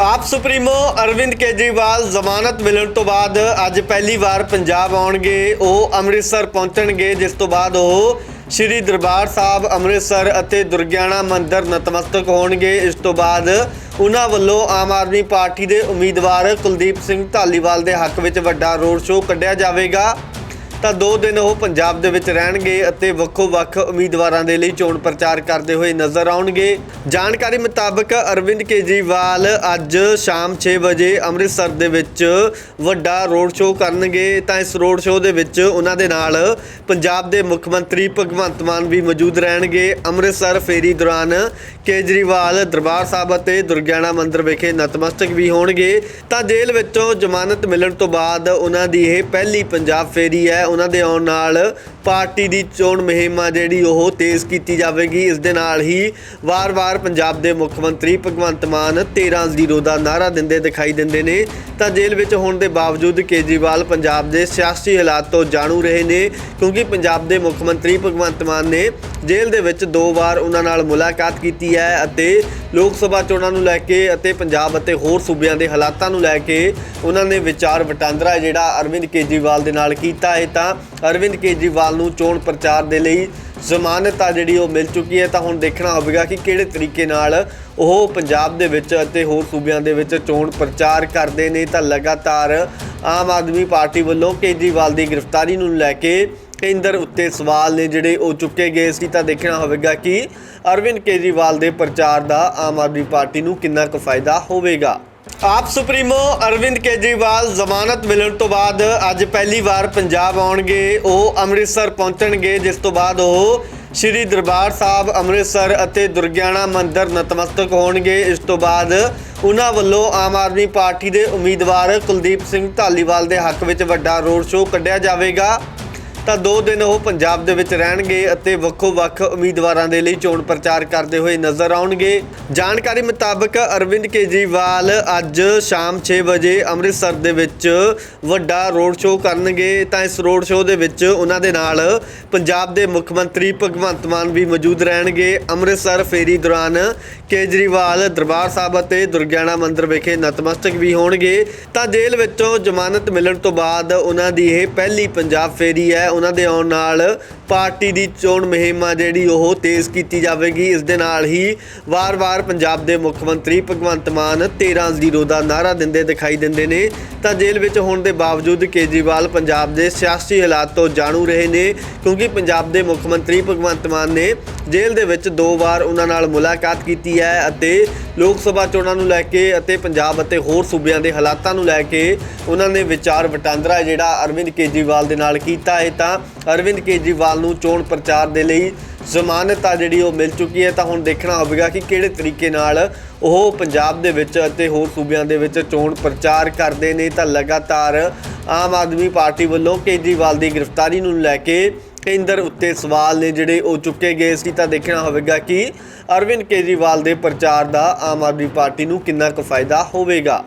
ਆਪ ਸੁਪਰੀਮੋ ਅਰਵਿੰਦ ਕੇਜਰੀਵਾਲ ਜ਼ਮਾਨਤ ਮਿਲਣ ਤੋਂ ਬਾਅਦ ਅੱਜ ਪਹਿਲੀ ਵਾਰ ਪੰਜਾਬ ਆਉਣਗੇ, ਉਹ ਅੰਮ੍ਰਿਤਸਰ ਪਹੁੰਚਣਗੇ, ਜਿਸ ਤੋਂ ਬਾਅਦ ਉਹ ਸ਼੍ਰੀ ਦਰਬਾਰ ਸਾਹਿਬ, ਅੰਮ੍ਰਿਤਸਰ ਅਤੇ ਦੁਰਗਿਆਣਾ ਮੰਦਿਰ ਨਤਮਸਤਕ ਹੋਣਗੇ। ਇਸ ਤੋਂ ਬਾਅਦ ਉਹਨਾਂ ਵੱਲੋਂ ਆਮ ਆਦਮੀ ਪਾਰਟੀ ਦੇ ਉਮੀਦਵਾਰ ਕੁਲਦੀਪ ਸਿੰਘ ਢਾਲੀਵਾਲ ਦੇ ਹੱਕ ਵਿੱਚ ਵੱਡਾ ਰੋਡ ਸ਼ੋਅ ਕੱਢਿਆ ਜਾਵੇਗਾ। ਤਾਂ ਦੋ ਦਿਨ ਉਹ ਪੰਜਾਬ ਦੇ ਵਿੱਚ ਰਹਿਣਗੇ ਅਤੇ ਵੱਖੋ-ਵੱਖ ਉਮੀਦਵਾਰਾਂ ਦੇ ਲਈ ਚੋਣ ਪ੍ਰਚਾਰ ਕਰਦੇ ਹੋਏ ਨਜ਼ਰ ਆਉਣਗੇ। ਜਾਣਕਾਰੀ ਮੁਤਾਬਕ ਅਰਵਿੰਦ ਕੇਜਰੀਵਾਲ ਅੱਜ ਸ਼ਾਮ 6 ਵਜੇ ਅੰਮ੍ਰਿਤਸਰ ਦੇ ਵਿੱਚ ਵੱਡਾ ਰੋਡ ਸ਼ੋਅ ਕਰਨਗੇ। ਤਾਂ ਇਸ ਰੋਡ ਸ਼ੋਅ ਦੇ ਵਿੱਚ ਉਹਨਾਂ ਦੇ ਨਾਲ ਪੰਜਾਬ ਦੇ ਮੁੱਖ ਮੰਤਰੀ ਭਗਵੰਤ ਮਾਨ ਵੀ ਮੌਜੂਦ ਰਹਿਣਗੇ। ਅੰਮ੍ਰਿਤਸਰ ਫੇਰੀ ਦੌਰਾਨ ਕੇਜਰੀਵਾਲ ਦਰਬਾਰ ਸਾਹਿਬ ਅਤੇ ਦੁਰਗਿਆਣਾ ਮੰਦਿਰ ਵਿਖੇ ਨਤਮਸਤਕ ਵੀ ਹੋਣਗੇ। ਤਾਂ ਜੇਲ੍ਹ ਵਿੱਚੋਂ ਜ਼ਮਾਨਤ ਮਿਲਣ ਤੋਂ ਬਾਅਦ ਉਹਨਾਂ ਦੀ ਇਹ ਪਹਿਲੀ ਪੰਜਾਬ ਫੇਰੀ ਹੈ। ਉਹਨਾਂ ਦੇ ਆਉਣ ਨਾਲ ਪਾਰਟੀ ਦੀ ਚੋਣ ਮੁਹਿੰਮ ਆ ਜਿਹੜੀ ਉਹ ਤੇਜ਼ ਕੀਤੀ ਜਾਵੇਗੀ। ਇਸ ਦੇ ਨਾਲ ਹੀ ਵਾਰ-ਵਾਰ ਪੰਜਾਬ ਦੇ ਮੁੱਖ ਮੰਤਰੀ ਭਗਵੰਤ ਮਾਨ 13-0 ਦਾ ਨਾਰਾ ਦਿੰਦੇ ਦਿਖਾਈ ਦਿੰਦੇ ਨੇ। ਤਾਂ ਜੇਲ੍ਹ ਵਿੱਚ ਹੋਣ ਦੇ ਬਾਵਜੂਦ ਕੇਜਰੀਵਾਲ ਪੰਜਾਬ ਦੇ ਸਿਆਸੀ ਹਾਲਾਤ ਤੋਂ ਜਾਣੂ ਰਹੇ ਨੇ ਕਿਉਂਕਿ ਪੰਜਾਬ ਦੇ ਮੁੱਖ ਮੰਤਰੀ ਭਗਵੰਤ ਮਾਨ ਨੇ ਜੇਲ੍ਹ ਦੇ ਵਿੱਚ ਦੋ ਵਾਰ ਉਹਨਾਂ ਨਾਲ ਮੁਲਾਕਾਤ ਕੀਤੀ ਹੈ ਅਤੇ ਲੋਕ ਸਭਾ ਚੋਣਾਂ ਨੂੰ ਲੈ ਕੇ ਅਤੇ ਪੰਜਾਬ ਅਤੇ ਹੋਰ ਸੂਬਿਆਂ ਦੇ ਹਾਲਾਤਾਂ ਨੂੰ ਲੈ ਕੇ ਉਹਨਾਂ ਨੇ ਵਿਚਾਰ ਵਟਾਂਦਰਾ ਜਿਹੜਾ ਅਰਵਿੰਦ ਕੇਜਰੀਵਾਲ ਦੇ ਨਾਲ ਕੀਤਾ ਹੈ। ਤਾਂ ਅਰਵਿੰਦ ਕੇਜਰੀਵਾਲ ਨੂੰ ਚੋਣ ਪ੍ਰਚਾਰ ਦੇ ਲਈ ਜ਼ਮਾਨਤ ਆ ਜਿਹੜੀ ਉਹ ਮਿਲ ਚੁੱਕੀ ਹੈ। ਤਾਂ ਹੁਣ ਦੇਖਣਾ ਹੋਵੇਗਾ ਕਿ ਕਿਹੜੇ ਤਰੀਕੇ ਨਾਲ ਉਹ ਪੰਜਾਬ ਦੇ ਵਿੱਚ ਅਤੇ ਹੋਰ ਸੂਬਿਆਂ ਦੇ ਵਿੱਚ ਚੋਣ ਪ੍ਰਚਾਰ ਕਰਦੇ ਨੇ। ਤਾਂ ਲਗਾਤਾਰ ਆਮ ਆਦਮੀ ਪਾਰਟੀ ਵੱਲੋਂ ਕੇਜਰੀਵਾਲ ਦੀ ਗ੍ਰਿਫਤਾਰੀ ਨੂੰ ਲੈ ਕੇ ਕੇਂਦਰ ਉੱਤੇ ਸਵਾਲ ਨੇ ਜਿਹੜੇ ਉਹ ਚੁੱਕੇ ਗਏ ਸੀ। ਤਾਂ ਦੇਖਣਾ ਹੋਵੇਗਾ ਕਿ ਅਰਵਿੰਦ ਕੇਜਰੀਵਾਲ ਦੇ ਪ੍ਰਚਾਰ ਦਾ ਆਮ ਆਦਮੀ ਪਾਰਟੀ ਨੂੰ ਕਿੰਨਾ ਕੁ ਫਾਇਦਾ ਹੋਵੇਗਾ। ਆਪ ਸੁਪਰੀਮੋ ਅਰਵਿੰਦ ਕੇਜਰੀਵਾਲ ਜ਼ਮਾਨਤ ਮਿਲਣ ਤੋਂ ਬਾਅਦ ਅੱਜ ਪਹਿਲੀ ਵਾਰ ਪੰਜਾਬ ਆਉਣਗੇ, ਉਹ ਅੰਮ੍ਰਿਤਸਰ ਪਹੁੰਚਣਗੇ, ਜਿਸ ਤੋਂ ਬਾਅਦ ਉਹ ਸ਼੍ਰੀ ਦਰਬਾਰ ਸਾਹਿਬ, ਅੰਮ੍ਰਿਤਸਰ ਅਤੇ ਦੁਰਗਿਆਣਾ ਮੰਦਿਰ ਨਤਮਸਤਕ ਹੋਣਗੇ। ਇਸ ਤੋਂ ਬਾਅਦ ਉਹਨਾਂ ਵੱਲੋਂ ਆਮ ਆਦਮੀ ਪਾਰਟੀ ਦੇ ਉਮੀਦਵਾਰ ਕੁਲਦੀਪ ਸਿੰਘ ਢਾਲੀਵਾਲ ਦੇ ਹੱਕ ਵਿੱਚ ਵੱਡਾ ਰੋਡ ਸ਼ੋਅ ਕੱਢਿਆ ਜਾਵੇਗਾ। ਤਾਂ ਦੋ ਦਿਨ ਉਹ ਪੰਜਾਬ ਦੇ ਵਿੱਚ ਰਹਿਣਗੇ ਅਤੇ ਵੱਖੋ-ਵੱਖ ਉਮੀਦਵਾਰਾਂ ਦੇ ਲਈ ਚੋਣ ਪ੍ਰਚਾਰ ਕਰਦੇ ਹੋਏ ਨਜ਼ਰ ਆਉਣਗੇ। ਜਾਣਕਾਰੀ ਮੁਤਾਬਕ ਅਰਵਿੰਦ ਕੇਜਰੀਵਾਲ ਅੱਜ ਸ਼ਾਮ 6 ਵਜੇ ਅੰਮ੍ਰਿਤਸਰ ਦੇ ਵਿੱਚ ਵੱਡਾ ਰੋਡ ਸ਼ੋਅ ਕਰਨਗੇ। ਤਾਂ ਇਸ ਰੋਡ ਸ਼ੋਅ ਦੇ ਵਿੱਚ ਉਹਨਾਂ ਦੇ ਨਾਲ ਪੰਜਾਬ ਦੇ ਮੁੱਖ ਮੰਤਰੀ ਭਗਵੰਤ ਮਾਨ ਵੀ ਮੌਜੂਦ ਰਹਿਣਗੇ। ਅੰਮ੍ਰਿਤਸਰ ਫੇਰੀ ਦੌਰਾਨ ਕੇਜਰੀਵਾਲ ਦਰਬਾਰ ਸਾਹਿਬ ਅਤੇ ਦੁਰਗਿਆਣਾ ਮੰਦਿਰ ਵਿਖੇ ਨਤਮਸਤਕ ਵੀ ਹੋਣਗੇ। ਤਾਂ ਜੇਲ੍ਹ ਵਿੱਚੋਂ ਜ਼ਮਾਨਤ ਮਿਲਣ ਤੋਂ ਬਾਅਦ ਉਹਨਾਂ ਦੀ ਇਹ ਪਹਿਲੀ ਪੰਜਾਬ ਫੇਰੀ ਹੈ। ਉਹਨਾਂ ਦੇ ਆਉਣ ਨਾਲ ਪਾਰਟੀ ਦੀ ਚੋਣ ਮੁਹਿੰਮ ਆ ਜਿਹੜੀ ਉਹ ਤੇਜ਼ ਕੀਤੀ ਜਾਵੇਗੀ। ਇਸ ਦੇ ਨਾਲ ਹੀ ਵਾਰ-ਵਾਰ ਪੰਜਾਬ ਦੇ ਮੁੱਖ ਮੰਤਰੀ ਭਗਵੰਤ ਮਾਨ 13-0 ਦਾ ਨਾਰਾ ਦਿੰਦੇ ਦਿਖਾਈ ਦਿੰਦੇ ਨੇ। ਤਾਂ ਜੇਲ੍ਹ ਵਿੱਚ ਹੋਣ ਦੇ ਬਾਵਜੂਦ ਕੇਜਰੀਵਾਲ ਪੰਜਾਬ ਦੇ ਸਿਆਸੀ ਹਾਲਾਤ ਤੋਂ ਜਾਣੂ ਰਹੇ ਨੇ ਕਿਉਂਕਿ ਪੰਜਾਬ ਦੇ ਮੁੱਖ ਮੰਤਰੀ ਭਗਵੰਤ ਮਾਨ ਨੇ ਜੇਲ੍ਹ ਦੇ ਵਿੱਚ ਦੋ ਵਾਰ ਉਹਨਾਂ ਨਾਲ ਮੁਲਾਕਾਤ ਕੀਤੀ ਹੈ ਅਤੇ ਲੋਕ ਸਭਾ ਚੋਣਾਂ ਨੂੰ ਲੈ ਕੇ ਅਤੇ ਪੰਜਾਬ ਅਤੇ ਹੋਰ ਸੂਬਿਆਂ ਦੇ ਹਾਲਾਤਾਂ ਨੂੰ ਲੈ ਕੇ ਉਹਨਾਂ ਨੇ ਵਿਚਾਰ ਵਟਾਂਦਰਾ ਜਿਹੜਾ ਅਰਵਿੰਦ ਕੇਜਰੀਵਾਲ ਦੇ ਨਾਲ ਕੀਤਾ ਹੈ। ਤਾਂ ਅਰਵਿੰਦ ਕੇਜਰੀਵਾਲ ਨੂੰ ਚੋਣ ਪ੍ਰਚਾਰ ਦੇ ਲਈ ਜ਼ਮਾਨਤ ਆ ਜਿਹੜੀ ਉਹ ਮਿਲ ਚੁੱਕੀ ਹੈ। ਤਾਂ ਹੁਣ ਦੇਖਣਾ ਹੋਵੇਗਾ ਕਿ ਕਿਹੜੇ ਤਰੀਕੇ ਨਾਲ ਉਹ ਪੰਜਾਬ ਦੇ ਵਿੱਚ ਅਤੇ ਹੋਰ ਸੂਬਿਆਂ ਦੇ ਵਿੱਚ ਚੋਣ ਪ੍ਰਚਾਰ ਕਰਦੇ ਨੇ। ਤਾਂ ਲਗਾਤਾਰ ਆਮ ਆਦਮੀ ਪਾਰਟੀ ਵੱਲੋਂ ਕੇਜਰੀਵਾਲ ਦੀ ਗ੍ਰਿਫਤਾਰੀ ਨੂੰ ਲੈ ਕੇ ਕੇਂਦਰ ਉੱਤੇ ਸਵਾਲ ਨੇ ਜਿਹੜੇ ਉਹ ਚੁੱਕੇ ਗਏ ਸੀ। ਤਾਂ ਦੇਖਣਾ ਹੋਵੇਗਾ ਕਿ ਅਰਵਿੰਦ ਕੇਜਰੀਵਾਲ ਦੇ ਪ੍ਰਚਾਰ ਦਾ ਆਮ ਆਦਮੀ ਪਾਰਟੀ ਨੂੰ ਕਿੰਨਾ ਕੁ ਫਾਇਦਾ ਹੋਵੇਗਾ।